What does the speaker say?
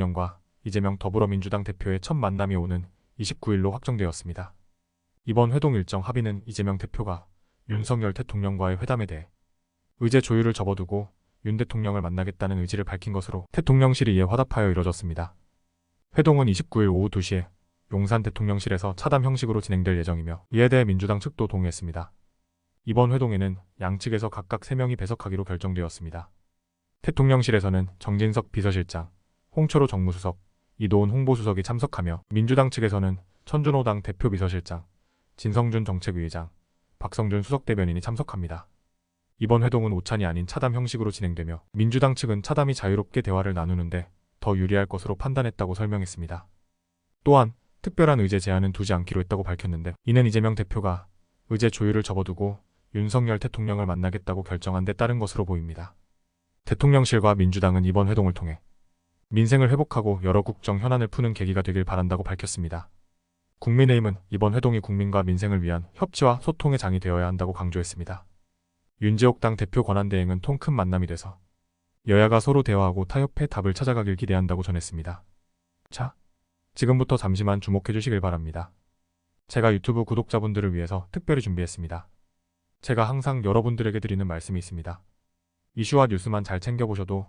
대통령과 이재명 더불어민주당 대표의 첫 만남이 오는 29일로 확정되었습니다. 이번 회동 일정 합의는 이재명 대표가 윤석열 대통령과의 회담에 대해 의제 조율을 접어두고 윤 대통령을 만나겠다는 의지를 밝힌 것으로 대통령실이 이에 화답하여 이뤄졌습니다. 회동은 29일 오후 2시에 용산 대통령실에서 차담 형식으로 진행될 예정이며 이에 대해 민주당 측도 동의했습니다. 이번 회동에는 양측에서 각각 3명이 배석하기로 결정되었습니다. 대통령실에서는 정진석 비서실장, 홍철호 정무수석, 이도훈 홍보수석이 참석하며 민주당 측에서는 천준호당 대표 비서실장, 진성준 정책위의장, 박성준 수석대변인이 참석합니다. 이번 회동은 오찬이 아닌 차담 형식으로 진행되며 민주당 측은 차담이 자유롭게 대화를 나누는데 더 유리할 것으로 판단했다고 설명했습니다. 또한 특별한 의제 제안은 두지 않기로 했다고 밝혔는데 이는 이재명 대표가 의제 조율을 접어두고 윤석열 대통령을 만나겠다고 결정한 데 따른 것으로 보입니다. 대통령실과 민주당은 이번 회동을 통해 민생을 회복하고 여러 국정 현안을 푸는 계기가 되길 바란다고 밝혔습니다. 국민의힘은 이번 회동이 국민과 민생을 위한 협치와 소통의 장이 되어야 한다고 강조했습니다. 윤지옥 당 대표 권한대행은 통큰 만남이 돼서 여야가 서로 대화하고 타협해 답을 찾아가길 기대한다고 전했습니다. 자, 지금부터 잠시만 주목해 주시길 바랍니다. 제가 유튜브 구독자분들을 위해서 특별히 준비했습니다. 제가 항상 여러분들에게 드리는 말씀이 있습니다. 이슈와 뉴스만 잘 챙겨보셔도